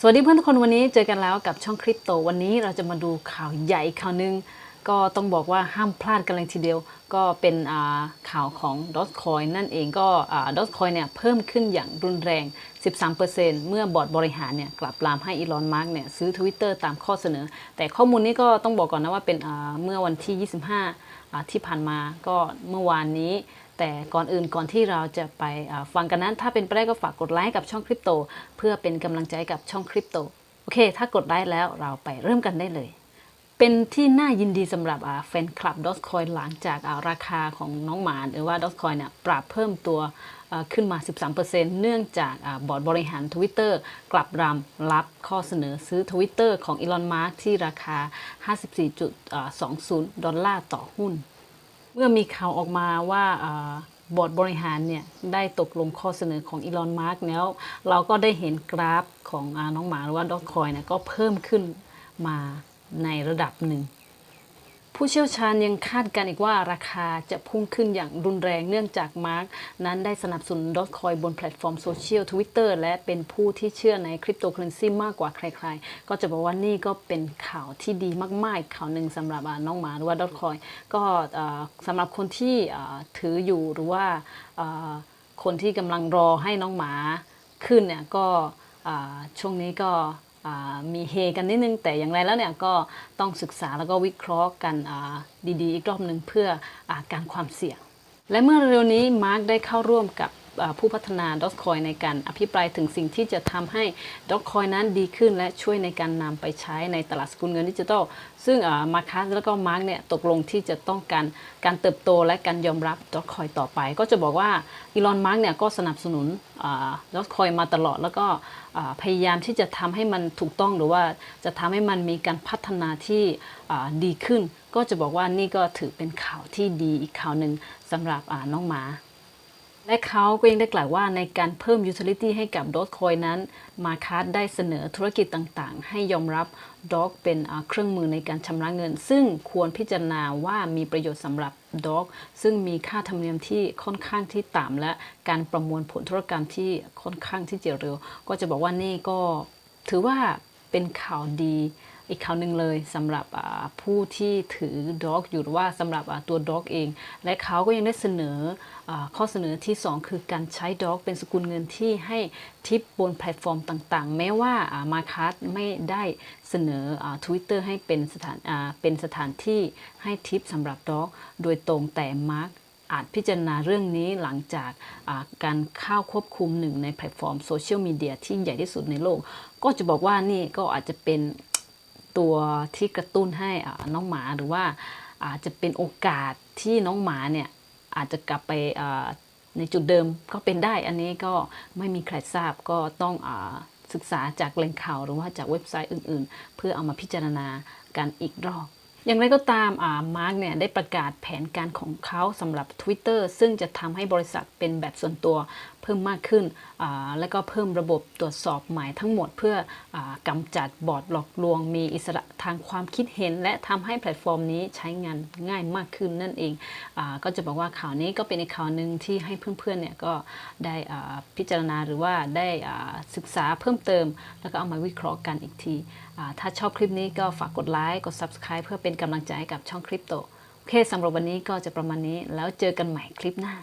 สวัสดีเพื่อนทุกคนวันนี้เจอกันแล้วกับช่องคริปโตวันนี้เราจะมาดูข่าวใหญ่ข่าวหนึ่ง ก็ต้องบอกว่าห้ามพลาดกันเลยทีเดียว ก็เป็นข่าวของ d o t c o i n นั่นเองก็ดอทคอยเนี่ยเพิ่มขึ้นอย่างรุนแรง 13%เมื่อบอร์ดบริหารเนี่ยกลับลามให้อีลอนมาร์กเนี่ยซื้อ Twitter ตามข้อเสนอ แต่ข้อมูลนี้ก็ต้องบอกก่อนนะว่าเป็นเมื่อวันที่ 25 ที่ผ่านมาก็เมื่อวานนี้แต่ก่อนอื่นก่อนที่เราจะไปฟังกันนั้น ถ้าเป็นไปได้ก็ฝากกดไลค์กับช่องคริปโต เพื่อเป็นกำลังใจกับช่องคริปโต โอเค ถ้ากดไลค์แล้วเราไปเริ่มกันได้เลย เป็นที่น่ายินดีสำหรับแฟนคลับดอ c คอยหลังจากราคาของน้องหมานหรือว่าดอ c คอยเนี่ยปรับเพิ่มตัวขึ้นมา 13%เนื่องจากบอร์ดบริหาร Twitter กลับรำรับข้อเสนอซื้อ Twitter ของอีลอน มาร์กที่ราคา 54.20 ดอลลาร์ต่อหุ้น เมื่อมีข่าวออกมาว่าบอร์ดบริหารเนี่ยได้ตกลงข้อเสนอของอีลอน มาร์กแล้ว เราก็ได้เห็นกราฟของอน้องหมาหรือว่าดอ c คอยเนี่ยก็เพิ่มขึ้นมา ในระดับหนึ่ง ผู้เชี่ยวชาญยังคาดการณ์อีกว่าราคาจะพุ่งขึ้นอย่างรุนแรงเนื่องจากมาร์กนั้นได้สนับสนุนดอ c คอยบนแพลตฟอร์มโซเชียลทวิตเตอร์และเป็นผู้ที่เชื่อในคริปโตเคอเรนซีมากกว่าใครๆ ก็จะบอกว่านี่ก็เป็นข่าวที่ดีมากๆ ข่าวหนึ่งสำหรับน้องหมาหรือว่าดอ c คอยก็สำหรับคนที่ถืออยู่หรือว่าคนที่กำลังรอให้น้องหมาขึ้นเนี่ยก็ช่วงนี้ก็ มีเฮกันนิดนึง แต่อย่างไรแล้วเนี่ยก็ต้องศึกษาแล้วก็วิเคราะห์กันดีๆ อีกรอบหนึ่งเพื่ออการความเสี่ยง และเมื่อเร็วนี้มาร์กได้เข้าร่วมกับ ผู้พัฒนาด็อ c คอยในการอภิปรายถึงสิ่งที่จะทำให้ด็อ c คอยนั้นดีขึ้น และช่วยในการนำไปใช้ในตลาดสกุลเงินดิจิทัล ซึ่งมาคัสแล้วก็มาร์กเนี่ยตกลงที่จะต้องการการเติบโตและการยอมรับด็อ c คอยต่อไป ก็จะบอกว่าอีลอนมาร์กเนี่ยก็สนับสนุนด็อ c คอยมาตลอดแล้วก็พยายามที่จะทำให้มันถูกต้องหรือว่าจะทำให้มันมีการพัฒนาที่ดีขึ้น ก็จะบอกว่านี่ก็ถือเป็นข่าวที่ดีอีกข่าวหนึ่งสำหรับน้องหมา และเขาก็ยังได้กล่าวว่าในการเพิ่ม utility ให้กับ Dogecoin นั้น มาคาร์ดได้เสนอธุรกิจต่างๆ ให้ยอมรับ Dog เป็นเครื่องมือในการชำระเงิน ซึ่งควรพิจารณาว่ามีประโยชน์สำหรับ Dog ซึ่งมีค่าธรรมเนียมที่ค่อนข้างที่ต่ำและการประมวลผลธุรกรรมที่ค่อนข้างที่จะเร็ว ก็จะบอกว่านี่ก็ถือว่าเป็นข่าวดี อีกข่าวหนึ่งเลยสำหรับผู้ที่ถือด็อกอยู่หรือว่าสำหรับตัวด็อกเอง และเขาก็ยังได้เสนออข้อเสนอที่ 2 คือการใช้ด็อกเป็นสกุลเงินที่ให้ทิปบนแพลตฟอร์มต่างๆ แม้ว่ามาคัสไม่ได้เสนอทวิตเตอร์ให้เป็นสถานเป็นสถานที่ให้ทิปสำหรับด็อกโดยตรงแต่มาร์กอาจพิจารณาเรื่องนี้หลังจากาการเข้าควบคุมหนึ่งในแพลตฟอร์มโซเชียลมีเดียที่ใหญ่ที่สุดในโลก ก็จะบอกว่านี่ก็อาจจะเป็น ตัวที่กระตุ้นให้น้องหมาหรือว่าอาจจะเป็นโอกาสที่น้องหมาเนี่ยอาจจะกลับไปในจุดเดิมก็เป็นได้ อันนี้ก็ไม่มีใครทราบก็ต้องอศึกษาจากแหล่งข่าวหรือว่าจากเว็บไซต์อื่น ๆ เพื่อเอามาพิจารณากันอีกรอบ อย่างไรก็ตามมาร์กเนี่ยได้ประกาศแผนการของเขาสำหรับ Twitter ซึ่งจะทำให้บริษัทเป็นแบบส่วนตัวเพิ่มมากขึ้น และก็เพิ่มระบบตรวจสอบใหม่ทั้งหมดเพื่ออกำจัดบอดหลอกลวง มีอิสระทางความคิดเห็น และทำให้แพลตฟอร์มนี้ใช้งานง่ายมากขึ้นนั่นเองอก็จะบอกว่าข่าวนี้ก็เป็นอีกข่าวหนึ่งที่ให้เพื่อนๆเนี่ยก็ได้พิจารณาหรือว่าได้ศึกษาเพิ่มเติม แล้วก็เอามาวิเคราะห์กันอีกที ถ้าชอบคลิปนี้ก็ฝากกดไลค์ กด Subscribe เพื่อเป็นกำลังใจให้กับช่องคริปโต โอเคสำหรับวันนี้ก็จะประมาณนี้ แล้วเจอกันใหม่คลิปหน้า